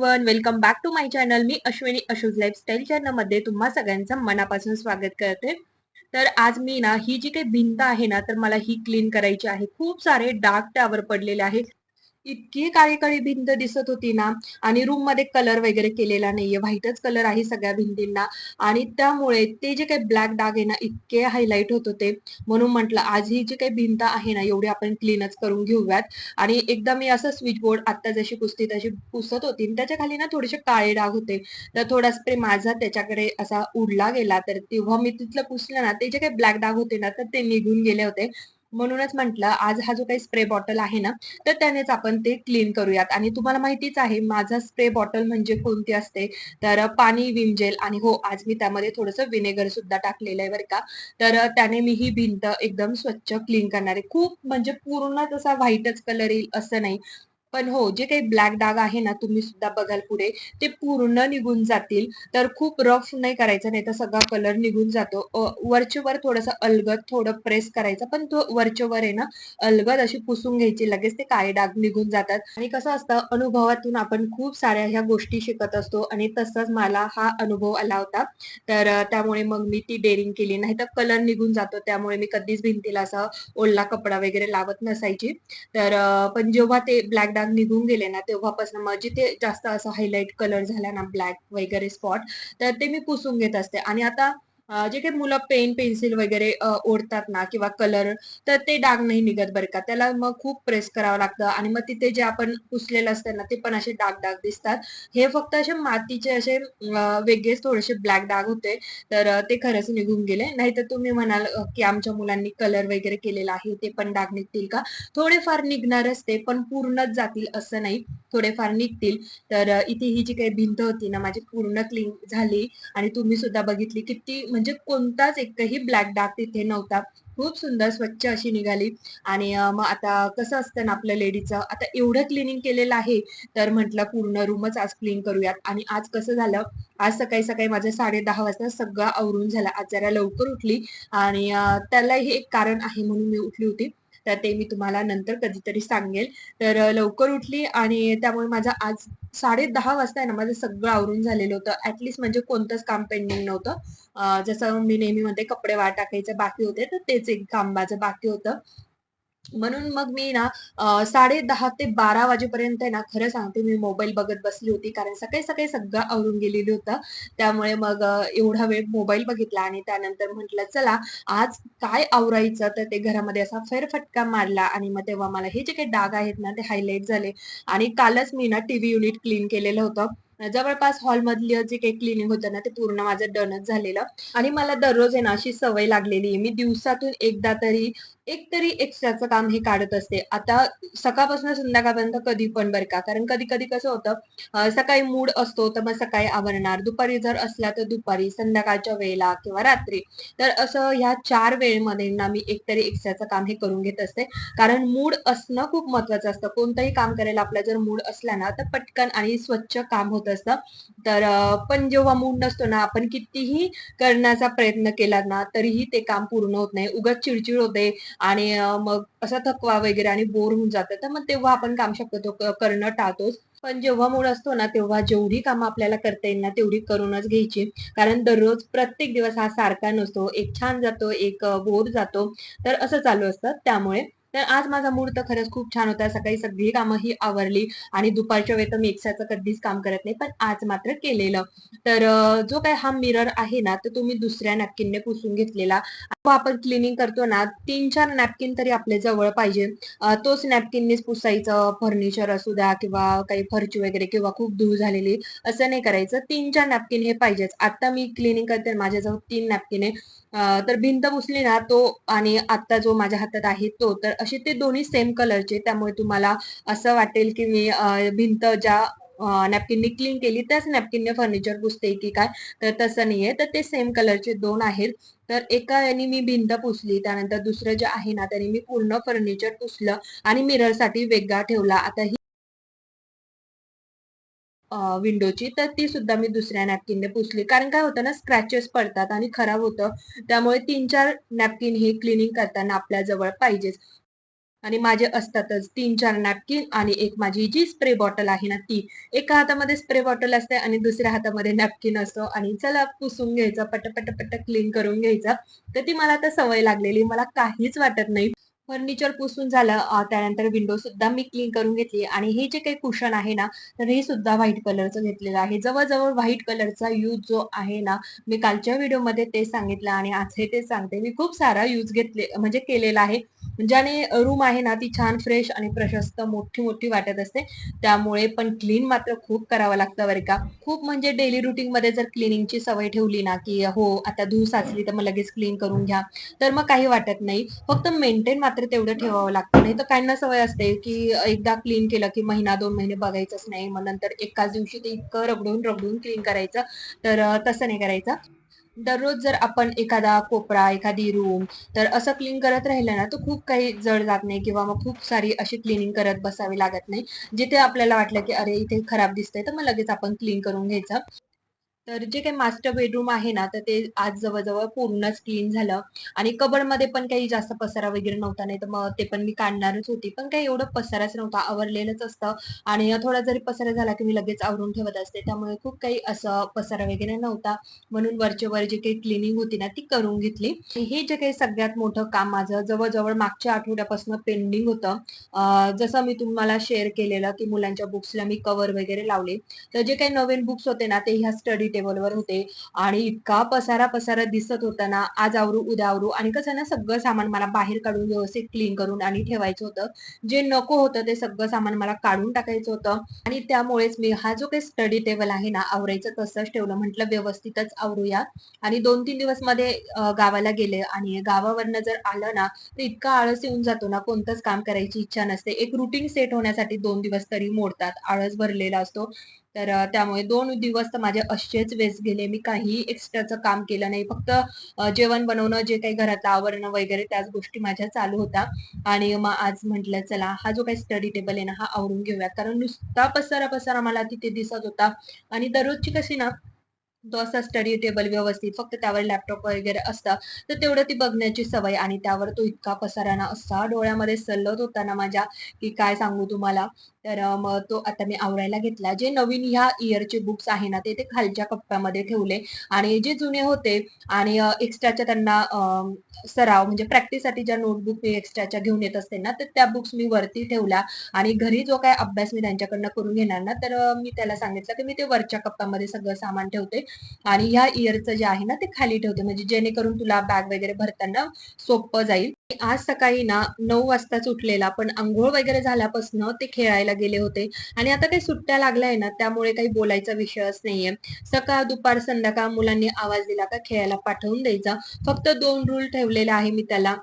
One welcome back to my channel me Ashwini Ashok lifestyle चॅनलमध्ये तुम्हा सगळ्यांचं मनापासून स्वागत करते. तर आज मी ना ही जी काही भिंत आहे ना तर मला ही क्लीन करायची आहे. खूप सारे डार्क त्यावर पडलेले आहे इतकी काळी काळी भिंत दिसत होती ना. आणि रूममध्ये कलर वगैरे केलेला नाहीये. व्हाईटच कलर आहे सगळ्या भिंतींना. आणि त्यामुळे ते जे काही ब्लॅक डाग आहे ना इतके हायलाईट होत होते. म्हणून म्हटलं आज ही जी काही भिंत आहे ना एवढी आपण क्लीनच करून घेऊयात. आणि एकदा मी असं स्विच बोर्ड आता जशी पुसती तशी पुसत होती. त्याच्याखाली ना थोडेसे काळे डाग होते. तर थोडा स्प्रे माझा त्याच्याकडे असा उडला गेला. तर तेव्हा मी तिथलं पुसलं ना ते जे काही ब्लॅक डाग होते ना तर ते निघून गेले होते. म्हणूनच म्हटलं आज हा जो काही स्प्रे बॉटल आहे ना तर त्यानेच आपण ते क्लीन करूयात. आणि तुम्हाला माहितीच आहे माझा स्प्रे बॉटल म्हणजे कोणती असते? तर पाणी विम जेल आणि हो आज मी त्यामध्ये थोडंसं विनेगर सुद्धा टाकलेलं आहे बरं का. तर त्याने मी ही भिंत एकदम स्वच्छ क्लीन करणार आहे. खूप म्हणजे पूर्ण तसा व्हाईटच कलर येईल असं नाही. पण हो जे काही ब्लॅक डाग आहे ना तुम्ही सुद्धा बघाल पुढे ते पूर्ण निघून जातील. तर खूप रफ नाही करायचं नाही तर सगळा कलर निघून जातो. वरचेवर थोडंसं अलगद थोडं प्रेस करायचं पण तो वरचे वर आहे ना अलगद अशी पुसून घ्यायची लगेच ते काळे डाग निघून जातात. आणि कसं असतं अनुभवातून आपण खूप साऱ्या ह्या गोष्टी शिकत असतो आणि तसंच मला हा अनुभव आला होता. तर त्यामुळे मग मी ती डेअरिंग केली नाही तर कलर निघून जातो. त्यामुळे मी कधीच भिंतीला असा ओला कपडा वगैरे लावत नसायची. तर पण जेव्हा ते ब्लॅक डाग निघून गेले ना तेव्हापासून मग जिथे जास्त असं हायलाईट कलर झाला ना ब्लॅक वगैरे स्पॉट तर ते मी पुसून घेत असते. आणि आता जे काही मुलं पेन पेन्सिल वगैरे ओढतात ना किंवा कलर तर ते डाग नाही निघत बरं का. त्याला मग खूप प्रेस करावं लागतं आणि मग तिथे जे आपण पुसलेलं असतं ना ते पण असे डाग डाग दिसतात. हे फक्त असे मातीचे असे वेगळेच थोडेसे ब्लॅक डाग होते तर ते खरंच निघून गेले. नाही तर तुम्ही म्हणाल की आमच्या मुलांनी कलर वगैरे केलेला आहे ते पण डाग निघतील का? थोडेफार निघणारच ते पण पूर्णच जातील असं नाही. थोडेफार निघतील. तर इथे ही जी काही भिंत होती ना माझी पूर्ण क्लीन झाली आणि तुम्ही सुद्धा बघितली किती म्हणजे कोणताच एकही ब्लॅक डाग तिथे नव्हता. खूप सुंदर स्वच्छ अशी निघाली. आणि मग आता कसं असतं ना आपलं लेडीचं आता एवढं क्लिनिंग केलेलं आहे तर म्हटलं पूर्ण रूमच आज क्लीन करूयात. आणि आज कसं झालं आज सकाळी सकाळी माझं साडे दहा वाजता सगळं आवरून झालं. आज जरा लवकर उठली आणि त्यालाही एक कारण आहे म्हणून मी उठली होती. तर ते मी तुम्हाला नंतर कधीतरी सांगेल. तर लवकर उठली आणि त्यामुळे माझा आज साडे दहा वाजता आहे ना माझं सगळं आवरून झालेलं होतं. ऍटलिस्ट म्हणजे कोणतंच काम पेंडिंग नव्हतं. जसं मी नेहमी मध्ये कपडे वाट टाकायचे बाकी होते तर तेच एक काम माझं बाकी होतं. म्हणून मग मी ना साडे दहा ते बारा वाजेपर्यंत ना खरं सांगते मी मोबाईल बघत बसली होती. कारण सकाळी सकाळी सगळं आवरून गेलेली होतं. त्यामुळे मग एवढा वेळ मोबाईल बघितला आणि त्यानंतर म्हटलं चला आज काय आवरायचं? तर ते घरामध्ये असा फेरफटका मारला आणि मग तेव्हा मला हे जे काही डाग आहेत ना ते हायलाईट झाले. आणि कालच मी ना टीव्ही युनिट क्लीन केलेलं होतं. जवळपास हॉलमधलं जे काही क्लिनिंग होतं ना ते पूर्ण माझं डनच झालेलं. आणि मला दररोज आहे ना अशी सवय लागलेली आहे. मी दिवसातून एकदा तरी एक तरी एक्स्ट्राचं काम हे काढत असते. आता सकाळपासून संध्याकाळपर्यंत कधी पण बरं का. कारण कधी कधी कसं होतं सकाळी मूड असतो तर मग सकाळी आवरणार. दुपारी जर असला तर दुपारी संध्याकाळच्या वेळेला किंवा रात्री. तर असं ह्या चार वेळेमध्ये ना मी एकतरी एक्स्ट्राचं काम हे करून घेत असते. कारण मूड असणं खूप महत्वाचं असतं. कोणतंही काम करायला आपला जर मूड असला ना तर पटकन आणि स्वच्छ काम होतं. असतं. तर पण जेव्हा मूड नसतो ना आपण कितीही करण्याचा प्रयत्न केला ना तरीही ते काम पूर्ण होत नाही. उगाच चिडचिड होते आणि मग असा थकवा वगैरे आणि बोर होऊन जातं. तर मग तेव्हा आपण काम शकतो करणं टाळतोच. पण जेव्हा मूड असतो ना तेव्हा जेवढी कामं आपल्याला करता येईल ना तेवढी करूनच घ्यायची. कारण दररोज प्रत्येक दिवस हा सारखा नसतो. एक छान जातो एक बोर जातो. तर असं चालू असतं. त्यामुळे तर आज माझा मूड तर खरंच खूप छान होता. सकाळी सगळी कामं ही आवरली आणि दुपारच्या वेळेत मी एकसाचं कधीच काम करत नाही पण आज मात्र केलेलं. तर जो काय हा मिरर आहे ना तर तुम्ही दुसऱ्या नॅपकिनने पुसून घेतलेला. आपण क्लिनिंग करतो ना तीन चार नॅपकिन तरी आपल्या जवळ पाहिजे. तोच नॅपकिननेच पुसायचं. फर्निचर असू द्या किंवा काही फरची वगैरे किंवा खूप धूळ झालेली असं नाही करायचं. तीन चार नॅपकिन हे पाहिजेच. आता मी क्लिनिंग करते माझ्याजवळ तीन नॅपकिन आहे. तर भिंत पुसली ना तो आणि आता जो माझ्या हातात आहे तो तर असे ते दोन्ही सेम कलरचे त्यामुळे तुम्हाला असं वाटेल की मी भिंत ज्या नॅपकिनने क्लीन केली त्याच नॅपकिनने फर्निचर पुसते की काय? तर तसं नाहीये. तर ते सेम कलरचे दोन आहेत. तर एका यांनी मी भिंत पुसली त्यानंतर दुसरं जे आहे ना त्याने मी पूर्ण फर्निचर पुसलं आणि मिररसाठी वेगळा ठेवला. आता ही विंडोची तर ती सुद्धा मी दुसऱ्या नॅपकिनने पुसली. कारण काय होतं ना स्क्रॅचेस पडतात आणि खराब होतं. त्यामुळे तीन चार नॅपकिन हे क्लिनिंग करताना आपल्या जवळ पाहिजेच. आणि माझे असतातच तीन चार नॅपकिन आणि एक माझी जी स्प्रे बॉटल आहे ना ती. एका हातामध्ये स्प्रे बॉटल असते आणि दुसऱ्या हातामध्ये नॅपकिन असतो. आणि चला पुसून घ्यायचं पट पट पट क्लीन करून घ्यायचं. तर ती मला आता सवय लागलेली. मला काहीच वाटत नाही. फर्निचर पुसून झालं त्यानंतर विंडो सुद्धा मी क्लीन करून घेतली. आणि हे जे काही कुशन आहे ना तर हे सुद्धा व्हाईट कलरचं घेतलेलं आहे. जवळजवळ व्हाईट कलरचा यूज जो आहे ना मी कालच्या व्हिडिओमध्ये ते सांगितलं आणि आज हे ते सांगते. मी खूप सारा यूज घेतले म्हणजे केलेला आहे. म्हणजे ज्याने रूम आहे ना ती छान फ्रेश आणि प्रशस्त मोठी मोठी वाटत असते. त्यामुळे पण क्लीन मात्र खूप करावं लागतं बरं का. खूप म्हणजे डेली रुटीन मध्ये जर क्लिनिंगची सवय ठेवली ना की हो आता धू साचली तर मग लगेच क्लीन करून घ्या तर मग काही वाटत नाही. फक्त मेंटेन मात्र तेवढं ठेवावं लागतं. नाही तर काहींना सवय असते की एकदा क्लीन केलं की महिना दोन महिने बघायचंच नाही. मग नंतर एकाच दिवशी ते इतकं रगडून रगडून क्लीन करायचं. तर तसं नाही करायचं. दररोज जर आपण एखादा कोपरा एखादी रूम तर असं क्लीन करत राहिलं ना तर खूप काही जड जात नाही किंवा मग खूप सारी अशी क्लिनिंग करत बसावी लागत नाही जिथे आपल्याला वाटलं की अरे इथे खराब दिसतंय तर मग लगेच आपण क्लीन करून घ्यायचं. तर जे काही मास्टर बेडरूम आहे ना तर ते आज जवळजवळ पूर्णच क्लीन झालं. आणि कबडमध्ये पण काही जास्त पसारा वगैरे नव्हता नाही तर मग ते पण मी काढणारच होती. पण काही एवढं पसाराच नव्हता आवरलेलंच असतं. आणि थोडा जरी पसारा झाला की मी लगेच आवरून ठेवत असते त्यामुळे खूप काही असं पसारा वगैरे नव्हता. म्हणून वरचे वर जी काही क्लिनिंग होती ना ती करून घेतली. हे जे काही सगळ्यात मोठं काम माझं जवळजवळ मागच्या आठवड्यापासून पेंडिंग होतं. जसं मी तुम्हाला शेअर केलेलं की मुलांच्या बुक्सला मी कव्हर वगैरे लावले. तर जे काही नवीन बुक्स होते ना ते ह्या स्टडी टेबलवर होते. आणि इतका पसारा पसारा दिसत होता ना आज आवरू उद्या आवरू आणि कसं ना सगळं सामान मला बाहेर काढून व्यवस्थित क्लीन करून आणि ठेवायचं होतं. जे नको होतं ते सगळं सामान मला काढून टाकायचं होतं. आणि त्यामुळेच मी हा जो काही स्टडी टेबल आहे ना आवरायचं तसंच ठेवलं. म्हटलं व्यवस्थितच आवरूया. आणि दोन तीन दिवसमध्ये गावाला गेले आणि गावावरनं जर आलं ना तर इतका आळस येऊन जातो ना कोणतंच काम करायची इच्छा नसते. एक रुटीन सेट होण्यासाठी दोन दिवस तरी मोडतात. आळस भरलेला असतो. तर त्यामुळे दोन दिवस तर माझे असेच वेस्ट गेले. मी काही एक्स्ट्राचं काम केलं नाही. फक्त जेवण बनवणं जे काही घरातलं आवरणं वगैरे त्याच गोष्टी माझ्या चालू होत्या. आणि मग आज म्हटलं चला हा जो काही स्टडी टेबल आहे ना हा आवरून घेऊया कारण नुसता पसारा पसारा मला तिथे दिसत होता. आणि दररोजची कशी ना तो असा स्टडी टेबल व्यवस्थित फक्त त्यावर लॅपटॉप वगैरे असतं तर तेवढं ती बघण्याची सवय आणि त्यावर तो इतका पसाराना असा डोळ्यामध्ये सल्लत होता ना माझ्या की काय सांगू तुम्हाला? तर मग तो आता मी आवरायला घेतला. जे नवीन ह्या इयरचे बुक्स आहे ना ते ते खालच्या कप्प्यामध्ये ठेवले. आणि जे जुने होते आणि एक्स्ट्राच्या त्यांना सराव म्हणजे प्रॅक्टिससाठी ज्या नोटबुक मी एक्स्ट्राच्या घेऊन येत असते ना तर त्या बुक्स मी वरती ठेवल्या. आणि घरी जो काय अभ्यास मी त्यांच्याकडनं करून घेणार ना तर मी त्याला सांगितलं की मी ते वरच्या कप्प्यामध्ये सगळं सामान ठेवते. आणि ह्या इयरचं जे आहे ना ते खाली ठेवते. म्हणजे जेणेकरून तुला बॅग वगैरे भरताना सोपं जाईल. आज सकाळी ना नऊ वाजताच उठलेला पण आंघोळ वगैरे झाल्यापासून ते खेळायला गेले होते. आणि आता काही सुट्ट्या लागल्या ना त्यामुळे काही बोलायचा विषयच नाहीये. सकाळ दुपार संध्याकाळ मुलांनी आवाज दिला का खेळायला पाठवून द्यायचा. फक्त दोन रूल ठेवलेले आहे मी त्याला.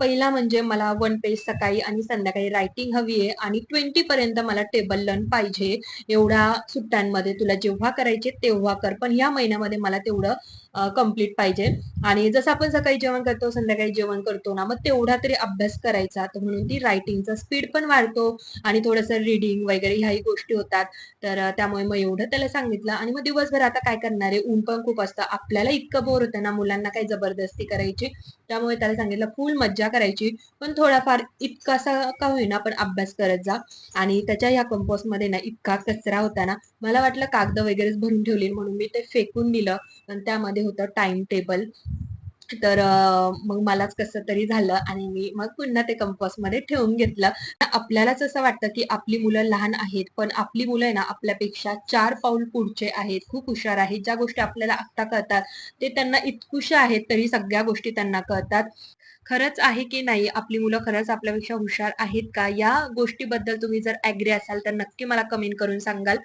पहिला म्हणजे मला वन पेज सकाळी आणि संध्याकाळी रायटिंग हवी आहे आणि ट्वेंटी पर्यंत मला टेबल लर्न पाहिजे. एवढ्या सुट्ट्यांमध्ये तुला जेव्हा करायचे तेव्हा कर. पण या महिन्यामध्ये मला तेवढं कंप्लीट पाहिजे. आणि जसं आपण सकाळी जेवण करतो संध्याकाळी जेवण करतो ना मग तेवढा तरी अभ्यास करायचा. तर म्हणून ती रायटिंगचा स्पीड पण वाढतो आणि थोडंसं रिडिंग वगैरे ह्याही गोष्टी होतात. तर त्यामुळे मग एवढं त्याला सांगितलं. आणि मग दिवसभर आता काय करणार आहे? ऊन पण खूप असतं. आपल्याला इतकं बोर होतं ना मुलांना काही जबरदस्ती करायची. त्यामुळे त्याला सांगितलं फुल मज्जा करायची. पण थोडाफार इतकासा का होईना पण अभ्यास करत जा. आणि त्याच्या ह्या कंपोस्टमध्ये ना इतका कचरा होता ना मला वाटलं कागद वगैरेच भरून ठेवली म्हणून मी ते फेकून दिलं. पण त्यामध्ये होतं टाइम टेबल तर मग मलाच कसं तरी झालं आणि मी मग पुन्हा ते कंपोस्टमध्ये ठेवून घेतलं. आपल्यालाच असं वाटतं की आपली मुलं लहान आहेत पण आपली मुलं आहे ना आपल्यापेक्षा चार पाऊल पुढचे आहेत. खूप हुशार आहेत. ज्या गोष्टी आपल्याला आत्ता कळतात ते त्यांना इतकुशा आहेत तरी सगळ्या गोष्टी त्यांना कळतात. खरंच आहे की नाही आपली मुलं खरंच आपल्यापेक्षा हुशार आहेत का? या गोष्टीबद्दल तुम्ही जर ऍग्री असाल तर नक्की मला कमेंट करून सांगाल.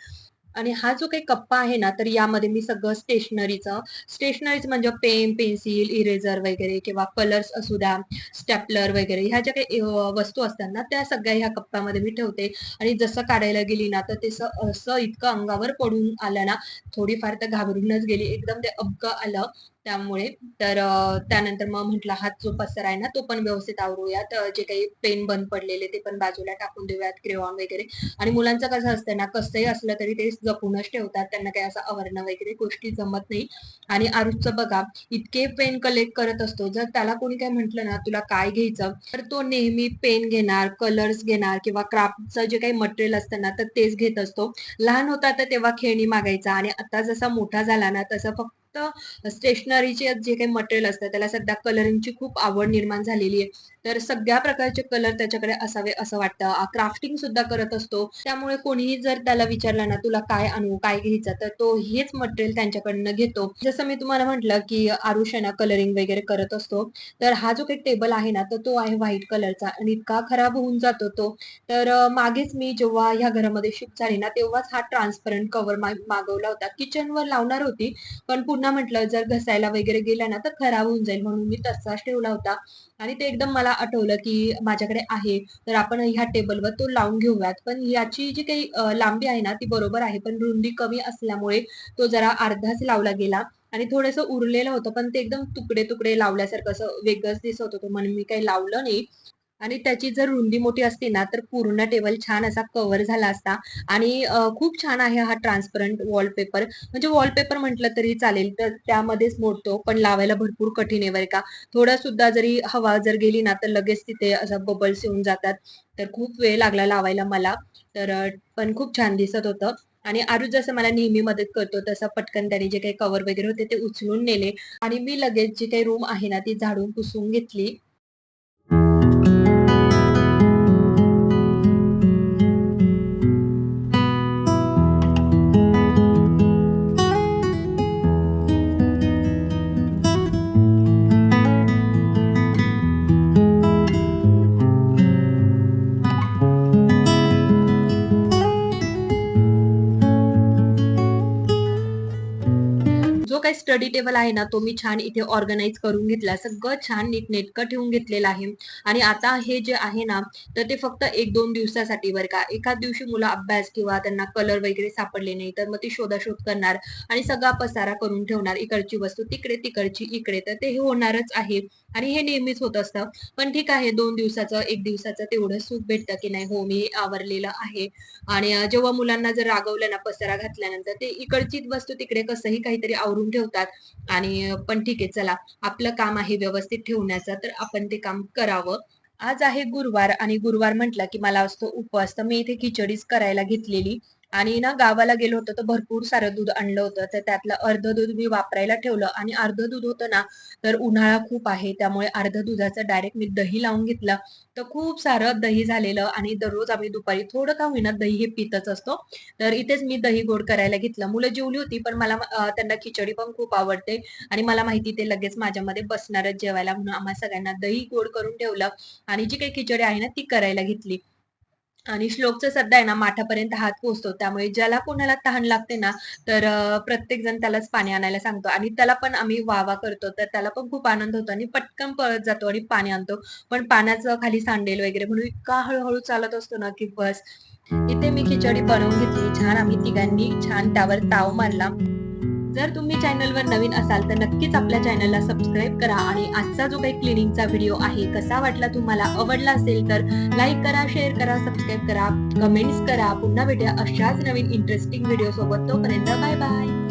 आणि हा जो काही कप्पा आहे ना तर यामध्ये मी सगळं स्टेशनरीचं स्टेशनरीच म्हणजे पेन पेन्सिल इरेझर वगैरे किंवा कलर्स असू द्या स्टॅपलर वगैरे ह्या ज्या काही वस्तू असतात ना त्या सगळ्या ह्या कप्प्यामध्ये मी ठेवते. आणि जसं काढायला गेली ना तर ते असं इतकं अंगावर पडून आलं ना थोडीफार तर घाबरूनच गेली. एकदम ते अबक आलं. त्यामुळे. तर त्यानंतर मग म्हटलं हात जो पसर आहे ना तो पण व्यवस्थित आवरूयात. जे काही पेन बंद पडलेले ते पण बाजूला टाकून देऊयात क्रेयॉन वगैरे. आणि मुलांचं कसं असतं ना कसंही असलं तरी ते जपूनच ठेवतात. त्यांना काही असं आवरणं वगैरे गोष्टी जमत नाही. आणि आरुषचं बघा इतके पेन कलेक्ट करत असतो. जर त्याला कोणी काय म्हंटल ना तुला काय घ्यायचं? तर तो नेहमी पेन घेणार कलर्स घेणार किंवा क्राफ्टचं जे काही मटेरियल असतं ना तर तेच घेत असतो. लहान होता तर तेव्हा खेळणी मागायचा. आणि आता जसा मोठा झाला ना तसं फक्त स्टेशनरीचे जे काही मटेरियल असतं त्याला सध्या कलरिंगची खूप आवड निर्माण झालेली आहे. तर सगळ्या प्रकारचे कलर त्याच्याकडे असावे असं वाटतं. क्राफ्टिंग सुद्धा करत असतो. त्यामुळे कोणीही जर त्याला विचारलं ना तुला काय आणू? काय घ्यायचं? तर तो हेच मटेरियल त्यांच्याकडनं घेतो. जसं मी तुम्हाला म्हटलं की आरुषाना कलरिंग वगैरे करत असतो. तर हा जो काही टेबल आहे ना तर तो आहे व्हाईट कलरचा आणि इतका खराब होऊन जातो तो. तर मागेच मी जेव्हा ह्या घरामध्ये शिफ्ट झाली ना तेव्हाच हा ट्रान्सपरंट कव्हर मागवला होता. किचनवर लावणार होती पण पुन्हा म्हटलं जर घसायला वगैरे गेला ना तर खराब होऊन जाईल म्हणून मी तसाच ठेवला होता. आणि ते एकदम मला आठवलं की माझ्याकडे आहे. तर आपण ह्या टेबलवर तो लावून घेऊयात. पण याची जी काही लांबी आहे ना ती बरोबर आहे. पण रुंदी कमी असल्यामुळे तो जरा अर्धाच लावला गेला. आणि थोडंसं उरलेलं होतं. पण ते एकदम तुकडे तुकडे लावल्यासारखं असं वेगळंच दिसत होतं. म्हणून मी काही लावलं नाही. आणि त्याची जर रुंदी मोठी असती ना तर पूर्ण टेबल छान असा कव्हर झाला असता. आणि खूप छान आहे हा ट्रान्सपरंट वॉलपेपर म्हणजे वॉलपेपर म्हटलं तरी चालेल तर त्यामध्येच मोडतो पण लावायला भरपूर कठीण आहे बरं का. थोडा सुद्धा जरी हवा जर गेली ना तर लगेच तिथे असं बबल्स येऊन जातात. तर खूप वेळ लागला लावायला मला. तर पण खूप छान दिसत होतं. आणि आरुष जसं मला नेहमी मदत करतो तसं पटकन त्याने जे काही कव्हर वगैरे होते ते उचलून नेले. आणि मी लगेच जी काही रूम आहे ना ती झाडून पुसून घेतली. जो काही स्टडी टेबल आहे ना तो मी छान इथे ऑर्गनाईज करून घेतला. सगळं छान नीटनेटकं ठेवून घेतलेलं आहे. आणि आता हे जे आहे ना तर ते फक्त एक दोन दिवसासाठी बरं का. एखाद दिवशी मुलं अभ्यास किंवा त्यांना कलर वगैरे सापडले नाही तर मग ती शोधाशोध करणार आणि सगळा पसारा करून ठेवणार. इकडची वस्तू तिकडे तिकडची इकडे. तर ते हे होणारच आहे. आणि हे नेहमीच होत असतं. पण ठीक आहे दोन दिवसाचं एक दिवसाचं तेवढं सुख भेटतं की नाही हो मी आवरलेलं आहे. आणि जेव्हा मुलांना जर रागवलं ना पसारा घातल्यानंतर ते इकडची वस्तू तिकडे कसंही काहीतरी आवरून ठेवतात. आणि पण ठीक आहे चला आपलं काम आहे व्यवस्थित ठेवण्याचं तर आपण ते काम करावं. आज आहे गुरुवार आणि गुरुवार म्हटलं की मला असतो उपवास. तर मी इथे खिचडीच करायला घेतलेली. आणि ना गावाला गेलो होतो तर भरपूर सारं दूध आणलं होतं. तर त्यातलं अर्ध दूध मी वापरायला ठेवलं आणि अर्ध दूध होतं ना तर उन्हाळा खूप आहे त्यामुळे अर्ध दुधाचं डायरेक्ट मी दही लावून घेतलं. तर खूप सारं दही झालेलं आणि दररोज आम्ही दुपारी थोडं का होईना दही हे पितच असतो. तर इथेच मी दही गोड करायला घेतलं. मुलं जेवली होती पण मला त्यांना खिचडी पण खूप आवडते आणि मला माहिती ते लगेच माझ्यामध्ये बसणारच जेवायला म्हणून आम्हा सगळ्यांना दही गोड करून ठेवलं आणि जी काही खिचडी आहे ना ती करायला घेतली. आणि श्लोकचं सध्या आहे ना माठापर्यंत हात पोहोचतो. त्यामुळे ज्याला कोणाला तहान लागते ना तर प्रत्येक जण त्यालाच पाणी आणायला सांगतो. आणि त्याला पण आम्ही वावा करतो तर त्याला पण खूप आनंद होतो आणि पटकन पळत जातो आणि पाणी आणतो. पण पाण्याचं खाली सांडेल वगैरे म्हणून इतका हळूहळू चालत असतो ना की बस. इथे मी खिचडी बनवून घेतली छान आम्ही तिघांनी छान त्यावर ताव मारला. जर तुम्ही चॅनलवर नवीन असाल तर नक्कीच आपल्या चॅनलला सबस्क्राईब करा आणि आजचा जो काही क्लिनिंगचा व्हिडिओ आहे कसा वाटला तुम्हाला आवडला असेल तर लाईक करा शेअर करा सबस्क्राईब करा कमेंट्स करा. पुन्हा भेटूया अशाच नवीन इंटरेस्टिंग व्हिडिओ सोबत. तोपर्यंत बाय बाय